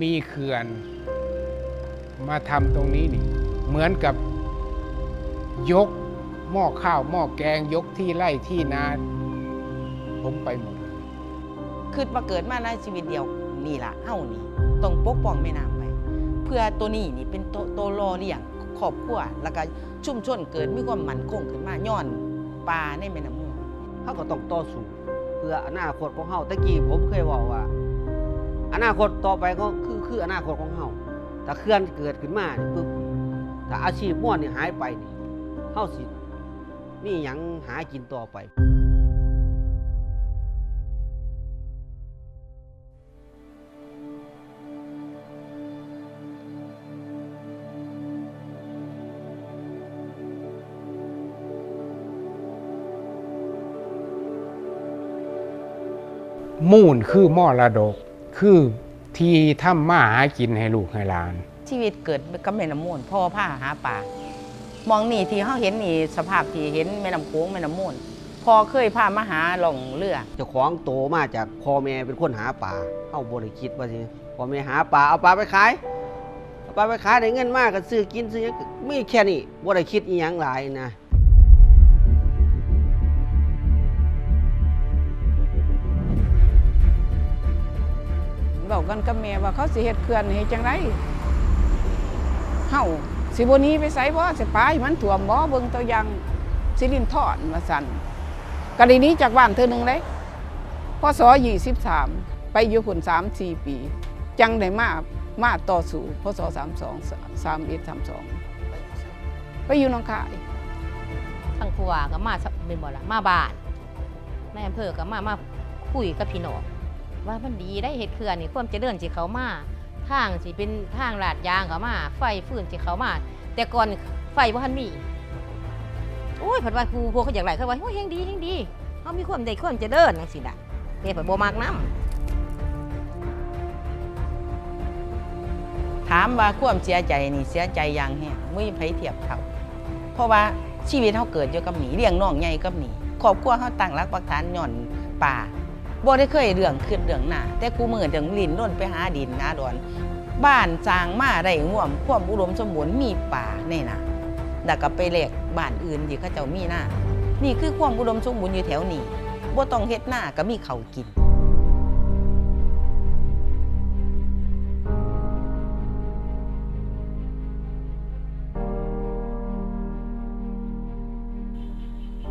มีเขื่อนมาทำตรงนี้นี่ เหมือนกับยกหม้อข้าวหม้อแกงยกที่ไร่ที่นาผมไปหมดเลยคือมาเกิดมาในชีวิตเดียวนี่ล่ะเฮานี่ต้องปกป้องแม่น้ำไปเพื่อตัวนี้นี่เป็นตัวตัวรอเลี้ยงครอบครัวแล้วก็ชุมชนเกิดมีความมั่นคงขึ้นมาย้อนปลาในแม่น้ำมูลเขาก็ต้องต่อสู้เพื่ออนาคตของเฮาตะกี้ผมเคยบอกว่าอ นาคตต่อไปก็คือคืออนาคตของเฮาถ้าเคลื่อนเกิดขึ้นมานี่ปุ๊บถ้าอาชีพม่วนนี่หายไปนี่เฮาสิมีหยังหากินต่อไปมูลคือมอระดก คือที่ทำมาหากินให้ลูกให้หลาน ชีวิตเกิดกับแม่น้ำมูลพ่อผ้าหาปลามองนี่ที่เฮาเห็นนี่สภาพที่เห็นแม่น้ำโขงแม่น้ำมูลพอเคยพามาหาหล่องเรือเจ้าของโตมาจากพ่อแม่เป็นคนหาปลาเฮาบ่ได้คิดว่าสิพ่อแม่หาปลาเอาปลาไปขายเอาปลาไปขายได้เงินมากก็ซื้อกินซื้อหยังก็มีแค่นี้บ่ได้คิดอีหยังหลายนะ กกันกับแม่ว่าเขาสิเฮ็ดเขื่อนให้จังไรเฮาสิบนี้ไปไสบ่สิปาให้มันท่วมบ่เบิ่งตัวอย่างสิรินทอนว่าซั่นกรณีนี้จากบ้านเธอหนึ่งเลยพศ23ไปอยู่พุ่น3 4ปี จังได้มามาต่อสู้พศ32 31 32ไปอยู่หนองคายทางผู้ว่าก็มาเป็นบ่ละมาบ้านในอำเภอก็มามาคุยกับพี่น้อง ว่ามันดีได้เห็ดเขื่อนนี่ความเจริญสิเขามาทางสิเป็นทางลาดยางเขามาไฟฟื้นสิเขามาแต่ก่อนไฟบ่าทันมีโอ้ยผัดว่าครูพวกเขาอยากไรเขาว่าโอ้ยเฮงดีเฮงดีเขามีความใดความเจริญจังซี่น่ะแต่เพิ่นบ่มักน้ำถามว่าความเสียใจนี่เสียใจอย่างแฮงไม่มีไผเทียบเขาเพราะว่าชีวิตเขาเกิดอยู่กับหนีเลี้ยงน้องใหญ่กับหนีครอบครัวเขาตั้งรักปักฐานย่อนป่า บ่ได้เคยเรื่องขึ้นเรื่องหน้าแต่กูมือเดิงลินร่นไปหาดินหาดอน บ้านจางมาได้ง่วมความอุดมสมบูรณ์มีป่าแน่นะแล้วก็ไปแลกบ้านอื่นที่เขาเจ้ามีหน้า นี่คือความอุดมสมบูรณ์อยู่แถวนี้บ่ต้องเฮ็ดหน้าก็มีเขากิน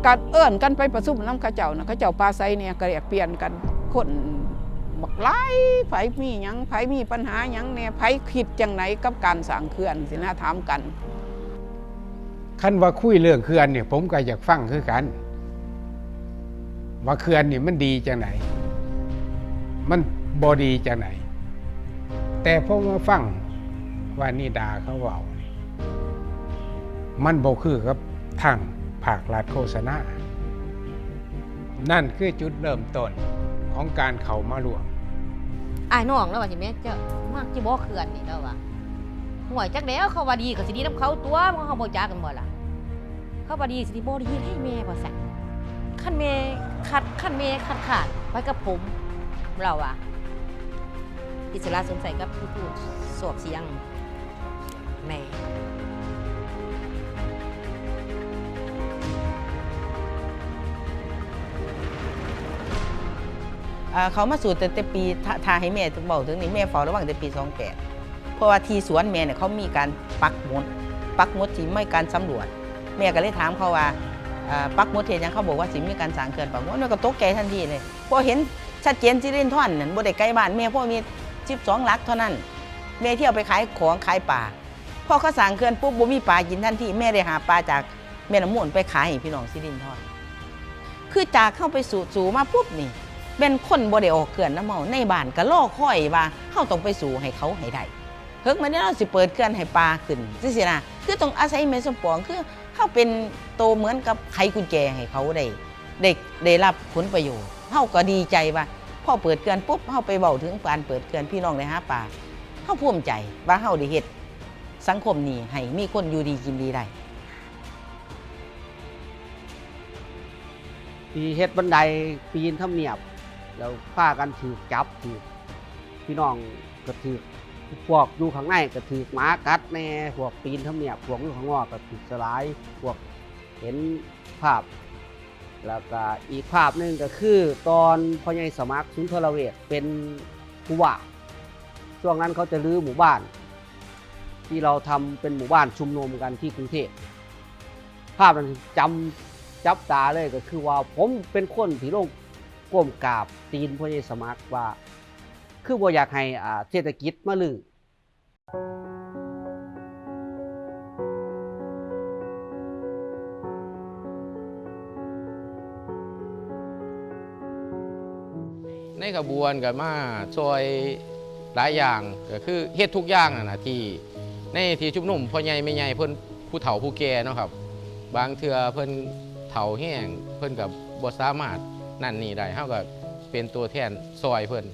กัดเอิ้อนกันไปประชุมน้ำข้าเจ้านะข้าเจ้าปลาไซเนี่ยก็เรียกเปลี่ยนกันคนบักหลายไผมียังไผมีปัญหายังเนี่ยไผคิดจังไหนกับการสร้างเขื่อนสินะถามกันคันว่าคุยเรื่องเขื่อนเนี่ยผมก็อยากฟังคือกัน ว่าเขื่อนนี่มันดีจังไหน มันบอดีจังไหน แต่พอมาฟังว่านี่ดาเขาเว่านี่มันบอคือกับทาง ภาครัฐโฆษณา นั่นคือจุดเริ่มต้นของการเข้ามารวมอ้ายน้องแล้วว่าสิแม่เจ้ามากสิบ่เขื่อนนี่แล้วว่าห่วยจักแล้วเขาว่าดีก็สิดีนํเขาตัวมันเขาบ่จักกันบ่ล่ะ เขาว่าดีสิดีบ่ดีให้แม่บ่สั่นคันแม่คัดคันแม่คัดขาดไปกับผมเราอะอิสระสมใส่กับผู้พูดสวบเสียงแม่ เขามาสู่แต่แต่ปีถ้าให้แม่ถึงบอกถึงนี่แม่เฝ้าระวังแต่ปี 28 เพราะว่าทีสวนแม่เนี่ยเขามีการปักหมด ปักหมดที่ไม่การสำรวจ แม่ก็เลยถามเขาว่าปักหมดเห็นยังเขาบอกว่าสิมีการสางเขื่อนปักหมดแม่ก็ตกใจทันทีเลยพราะเห็นชัดเจนสิเล่นท่อนนั่นบ่ได้ใกล้บ้านแม่เพราะมี12หลักเท่านั้น แม่เที่ยวไปขายของขายปลาพ่อเขาสางเขื่อนปุ๊บบ่มีปลากินทันทีแม่ได้หาปลาจากแม่น้ำมูลไปขายให้พี่น้องสิรินทอนคือจากเข้าไปสู่สู่มาปุ๊บนี่ เป็นคนบ่ได้ออกเขื่อนน้ำเมาในบ้านก็ล่อค่อยว่าเฮาต้องไปสู่ให้เขาให้ได้เฮิกมันนี้เราสิเปิดเขื่อนให้ปลาขึ้นจังซี่นะคือต้องอาศัยแม่สมปองคือเฮาเป็นโตเหมือนกับไขกุญแจให้เขาได้ได้ได้รับผลประโยชน์เฮาก็ดีใจว่าพ่อเปิดเขื่อนปุ๊บเฮาไปเว้าถึงการเปิดเขื่อนพี่น้องได้หาปลาเฮาภูมิใจว่าเฮาได้เฮ็ดสังคมนี้ให้มีคนอยู่ดีกินดีได้ปีเฮ็ดบันไดปีนทำเนียบ แล้วพากันถือจับถือพี่น้องก็ถือพวกอยู่ข้างในก็ถือหมากัดแน่พวกปีนทำเนียบพวกอยู่ข้างนอกก็ถูกสลายพวกเห็นภาพ แล้วก็อีกภาพหนึ่งก็คือตอนพ่อใหญ่สมัครสุนทรเวชเป็นผู้ว่าช่วงนั้นเขาจะรื้อหมู่บ้าน ที่เราทำเป็นหมู่บ้านชุมนุมกันที่กรุงเทพภาพนั้นจำจับตาเลยก็คือว่าผมเป็นคนที่ลงก้มกราบ ตีนพ่อใหญ่สมัครว่า คือบ่อยากให้เศรษฐกิจมาลือในขบวนก็มาช่วยหลายอย่างก็คือเฮ็ดทุกอย่างนั่นนะที่ในที่ชุมนุมพ่อใหญ่แม่ใหญ่เพิ่นผู้เฒ่าผู้แก่เนาะครับ บางเทื่อเพิ่นเฒ่าแห้งเพิ่นก็บ่สามารถนั่นนี่ได้เฮาก็ เป็นตัวแทนซอยเพิ่น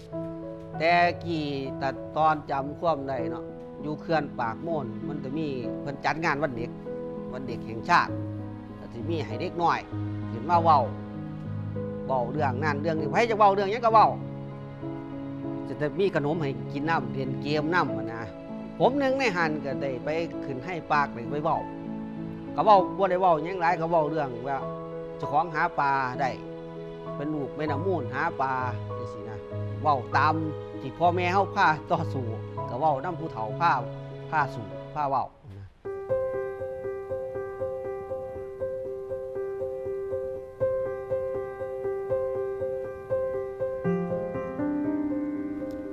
แต่กี่แต่ตอนจำความได้เนาะอยู่เขื่อนปากโม่นมันจะมีเพิ่นจัดงานวันเด็ก วันเด็กแห่งชาติก็สิมีให้เด็กน้อยขึ้นมาเว้าเว้าเรื่องนั่นเรื่องนี้ไผจะเว้าเรื่องหยังก็เว้าจะจะมีขนมให้กินน้ำเรียนเกมน้ำนะผมหนึงในหันก็ได้ไปขึ้นให้ปากเลยไปเว้าก็เว้าบ่ได้เว้ายังหลายก็เว้าเรื่องว่าจ้าของหาปลาได้ เป็นลูกแม่น้ำมูลหาปลาจังซี่นะเว้าตามที่พ่อแม่เฮาพาต่อสู้ก็เว้านำผู้เฒ่าพาพาสู้พาเว้า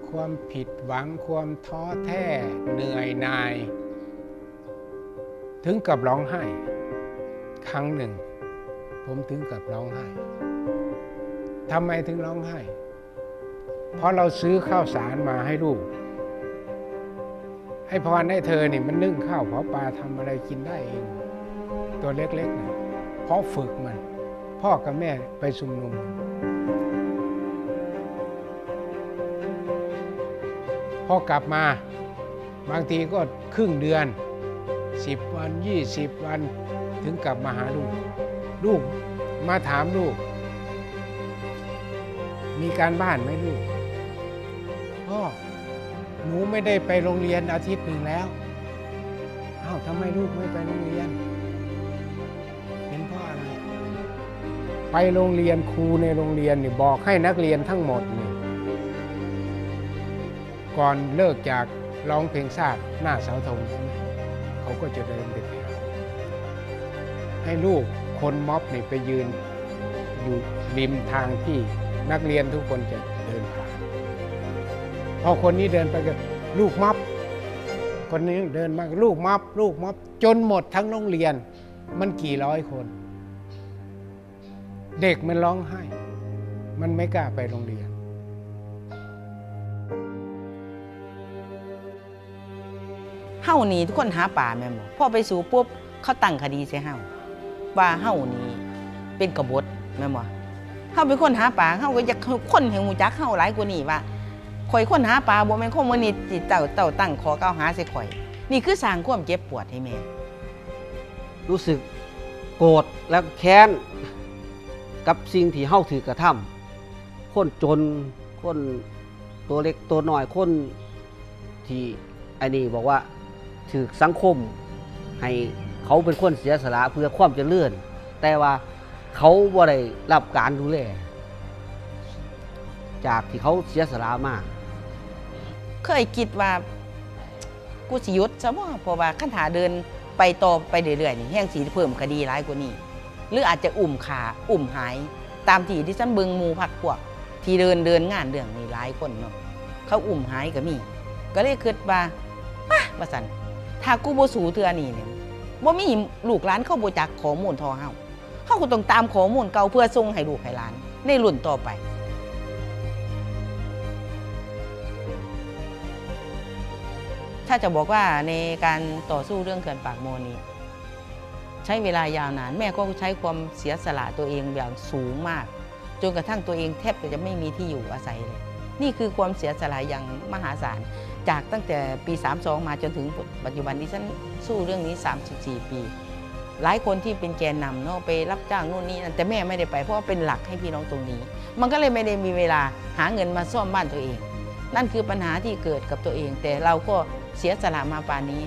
ความผิดหวังความท้อแท้เหนื่อยหนาย ถึงกับร้องไห้ ครั้งหนึ่ง ผมถึงกับร้องไห้ ทำไมถึงร้องไห้ เพราะเราซื้อข้าวสารมาให้ลูก ให้พรให้เธอนี่มันนึ่งข้าวเผาปลาทำอะไรกินได้เอง ตัวเล็กๆนะเพราะฝึกมัน พ่อกับแม่ไปชุมนุมพอกลับมาบางทีก็ครึ่งเดือน10วัน20วันถึงกลับมาหาลูก ลูกมาถามลูก มีการบ้านไหมลูกพ่อหนูไม่ได้ไปโรงเรียนอาทิตย์หนึ่งแล้วอ้าวทำไมลูกไม่ไปโรงเรียน เป็นเพราะอะไรไปโรงเรียนครูในโรงเรียนนี่บอกให้นักเรียนทั้งหมดนี่ก่อนเลิกจากร้องเพลงชาติหน้าเสาธงใช่ไหมเขาก็จะเดินไปแถวให้ลูกคนม็อบนี่ไปยืนอยู่ริมทางที่ นักเรียนทุกคนจะเดินผ่านพอคนนี้เดินไปก็ลูกม็อบคนนี้เดินมาลูกม็อบลูกม็อบจนหมดทั้งโรงเรียน มันกี่ร้อยคน เด็กมันร้องไห้ มันไม่กล้าไปโรงเรียนเฮานี่ทุกคนหาป่าแม่นบ่พอไปสู่ปุ๊บเขาตั้งคดีใส่เฮาว่าเฮานี่เป็นกบฏแม่นบ่ เฮาเป็นคนหาป่าเฮาก็อยากให้คนหมูจักเฮาหลายกว่านี้ว่าข่อยคนหาป่าบ่แม่นคอมมิวนิสต์ที่เจ้าเจ้าตั้งขอเกล่าหาใส่ข่อย นี่คือสร้างความเจ็บปวดให้แม่รู้สึกโกรธและแค้นกับสิ่งที่เฮาถือกระทำคนจนคนตัวเล็กตัวน้อยคนที่ไอ้นี่บอกว่าถือสังคมให้เขาเป็นคนเสียสละเพื่อความเจริญแต่ว่า เขาบ่ได้รับการดูแลจากที่เขาเสียสละมาก เคยคิดว่า กูสิหยุดซะบ่เพราะว่าคันถาเดินไปต่อไปเรื่อยๆนี่แห่งสิเพิ่มคดีร้ายกว่านี้ หรืออาจจะอุ่มขาอุ่มหาย ตามที่ที่ฉันเบิงหมูพักพวก ที่เดินเดินงานเรื่องนี้หลายคนเนาะเขาอุ่มหายก็มี ก็เลยคิดว่าป่ะว่าสันถ้ากูบ่สูเทือนี่เนี่ยบ่มีลูกหลานเข้าบ่จักข้อมูลทอเฮา เฮาก็ต้องตามข้อมูลเก่าเพื่อส่งให้ลูกให้หลาน ในรุ่นต่อไปถ้าจะบอกว่าในการต่อสู้เรื่องเขื่อนปากโมนี้ ใช้เวลายาวนาน แม่ก็ใช้ความเสียสละตัวเองอย่างสูงมาก จนกระทั่งตัวเองแทบจะไม่มีที่อยู่อาศัยเลย นี่คือความเสียสละอย่างมหาศาล จากตั้งแต่ปี 32 มาจนถึงปัจจุบันนี้ฉันสู้เรื่องนี้ 34 ปี หลายคนที่เป็นแกนนำเนาะไปรับจ้างนู่นนี่นั่นแต่แม่ไม่ได้ไปเพราะว่าเป็นหลักให้พี่น้องตรงนี้ มันก็เลยไม่ได้มีเวลาหาเงินมาซ่อมบ้านตัวเอง นั่นคือปัญหาที่เกิดกับตัวเอง แต่เราก็เสียสละมาป่านนี้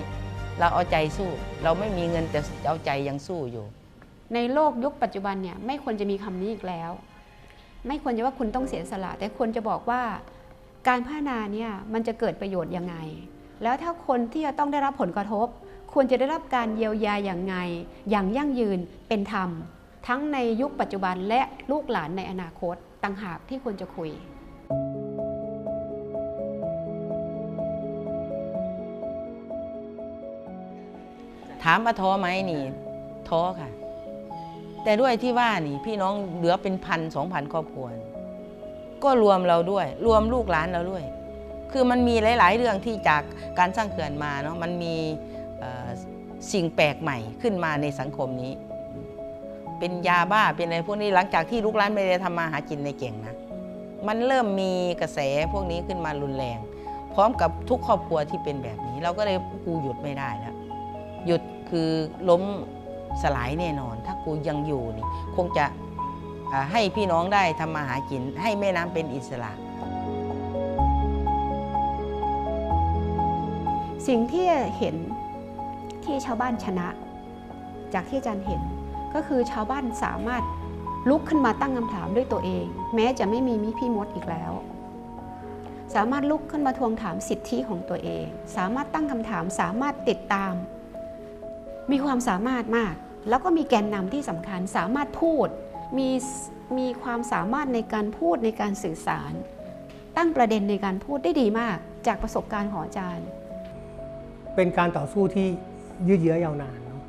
เราเอาใจสู้ เราไม่มีเงินแต่เอาใจยังสู้อยู่ ในโลกยุคปัจจุบันเนี่ยไม่ควรจะมีคำนี้อีกแล้ว ไม่ควรจะว่าคุณต้องเสียสละ แต่ควรจะบอกว่าการพัฒนาเนี่ยมันจะเกิดประโยชน์ยังไง แล้วถ้าคนที่จะต้องได้รับผลกระทบ ควรจะได้รับการเยียวยาอย่างไง อย่างยั่งยืนเป็นธรรม ทั้งในยุคปัจจุบันและลูกหลานในอนาคตต่างหากที่ควรจะคุยถามว่าท้อไหมนี่ท้อค่ะ แต่ด้วยที่ว่านี่พี่น้องเหลือเป็นพันสองพันครอบครัวก็รวมเราด้วย รวมลูกหลานเราด้วย คือมันมีหลาย ๆ เรื่องที่จากการสร้างเขื่อนมาเนาะมันมี สิ่งแปลกใหม่ขึ้นมาในสังคมนี้ เป็นยาบ้าเป็นอะไรพวกนี้หลังจากที่ลูกหลานไม่ได้ทำมาหากินในเก่งนะ มันเริ่มมีกระแสพวกนี้ขึ้นมารุนแรง พร้อมกับทุกครอบครัวที่เป็นแบบนี้ เราก็เลยกูหยุดไม่ได้แล้วหยุดคือล้มสลายแน่นอน ถ้ากูยังอยู่นี่ คงจะให้พี่น้องได้ทำมาหากิน ให้แม่น้ำเป็นอิสระสิ่งที่เห็น ที่ชาวบ้านชนะ จากที่อาจารย์เห็นก็คือชาวบ้านสามารถลุกขึ้นมาตั้งคำถามด้วยตัวเอง แม้จะไม่มีมิพี่มดอีกแล้ว สามารถลุกขึ้นมาทวงถามสิทธิของตัวเอง สามารถตั้งคำถามสามารถติดตาม มีความสามารถมาก แล้วก็มีแกนนำที่สำคัญสามารถพูดมีมีความสามารถในการพูดในการสื่อสาร ตั้งประเด็นในการพูดได้ดีมากจากประสบการณ์ของอาจารย์ เป็นการต่อสู้ที่ ยืดเยื้อยาวนานเนอะ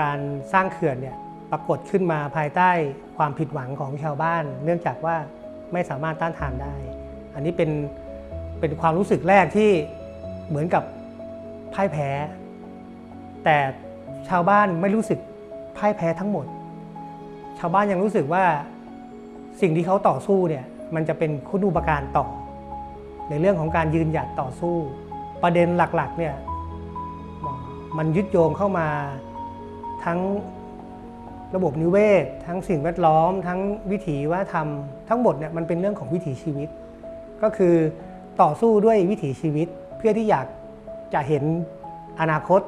การสร้างเขื่อนเนี่ยปรากฏขึ้นมาภายใต้ความผิดหวังของชาวบ้าน เนื่องจากว่าไม่สามารถต้านทานได้ อันนี้เป็นเป็นความรู้สึกแรกที่เหมือนกับพ่ายแพ้ แต่ชาวบ้านไม่รู้สึกพ่ายแพ้ทั้งหมด ชาวบ้านยังรู้สึกว่าสิ่งที่เขาต่อสู้เนี่ยมันจะเป็นคุณูปการต่อ ในเรื่องของการยืนหยัดต่อสู้ ประเด็นหลักๆเนี่ย มันยึดโยงเข้ามาทั้งระบบนิเวศ ทั้งสิ่งแวดล้อม ทั้งวิถีวัฒนธรรม ทั้งหมดเนี่ยมันเป็นเรื่องของวิถีชีวิต ก็คือต่อสู้ด้วยวิถีชีวิต เพื่อที่อยากจะเห็นอนาคต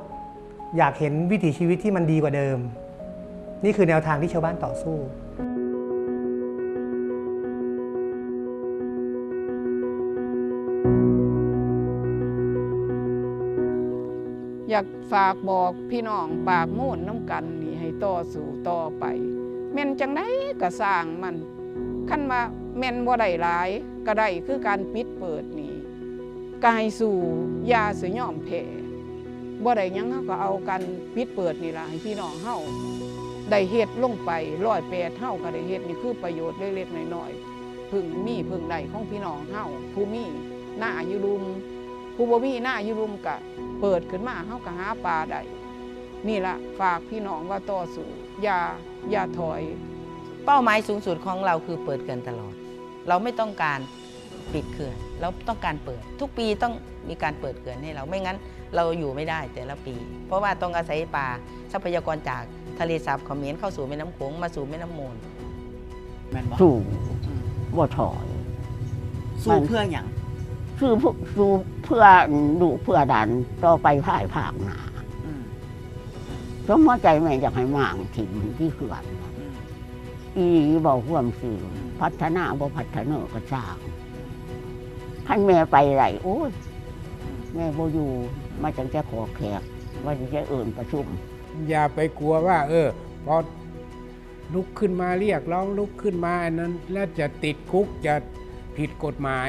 อยากเห็นวิถีชีวิตที่มันดีกว่าเดิม นี่คือแนวทางที่ชาวบ้านต่อสู้ อยากฝากบอกพี่น้องปากมูนน้ำกันนี่ให้ต่อสู่ต่อไปแม่นจังไดก็สร้างมันขั้นมาแม่นบ่ได้หลายก็ได้คือการปิดเปิดนี่กายสู่ยาสยอมแพ้บ่ได้ยังเขาก็เอากันปิดเปิดนี่ล่ะให้พี่น้องเฮาได้เฮ็ดลงไปร้อยแปดเฮาก็ได้เฮ็ดนี่คือประโยชน์เล็กๆน้อยๆพึ่งมีพึ่งใดของพี่น้องเฮาผู้มีหน้าอยู่รุม ผู้บ่มีหน้าอยู่รุมกะ เปิดขึ้นมาเฮาก็หาปลาได้นี่ละฝากพี่น้องว่าต่อสู้อย่าอย่าถอย เป้าหมายสูงสุดของเราคือเปิดเกินตลอด เราไม่ต้องการปิดเขื่อนเราต้องการเปิด ทุกปีต้องมีการเปิดเขื่อนให้เราไม่งั้น เราอยู่ไม่ได้แต่ละปี เพราะว่าต้องอาศัยปลาทรัพยากรจากทะเลสาบเขมรเข้าสู่แม่น้ำโขงมาสู่แม่น้ำมูลแม่นบ่สู้บ่ถอยสู้เพื่อหยังสู้เพื่อสู้ เพื่อดูเพื่อดันต่อไปภายภาคหน้าอืมสมมติใจแม่อยากให้มางถิ่นที่เขื่อนอืมอีบอกความสื่อพัฒนาบ่พัฒนาก็สร้างท่านแม่ไปไหนโอ้ยแม่บ่อยู่มาจังจะขอแขกว่าจะเอื่นประชุม อย่าไปกลัวว่า เออพอลุกขึ้นมาเรียกร้องลุกขึ้นมาอันนั้น แล้วจะติดคุกจะผิดกฎหมาย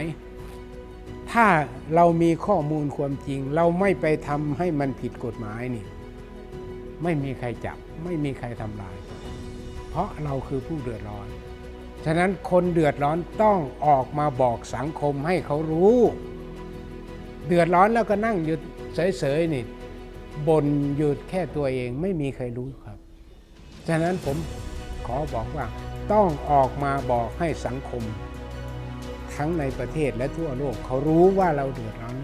ถ้าเรามีข้อมูลความจริง เราไม่ไปทำให้มันผิดกฎหมายนี่ ไม่มีใครจับ ไม่มีใครทำลาย เพราะเราคือผู้เดือดร้อน ฉะนั้นคนเดือดร้อนต้องออกมาบอกสังคมให้เขารู้ เดือดร้อนแล้วก็นั่งอยู่เฉยๆนี่บนหยุดแค่ตัวเองไม่มีใครรู้ครับ ฉะนั้นผมขอบอกว่าต้องออกมาบอกให้สังคม ทั้งในประเทศและทั่วโลก เขารู้ว่าเราเดือดร้อน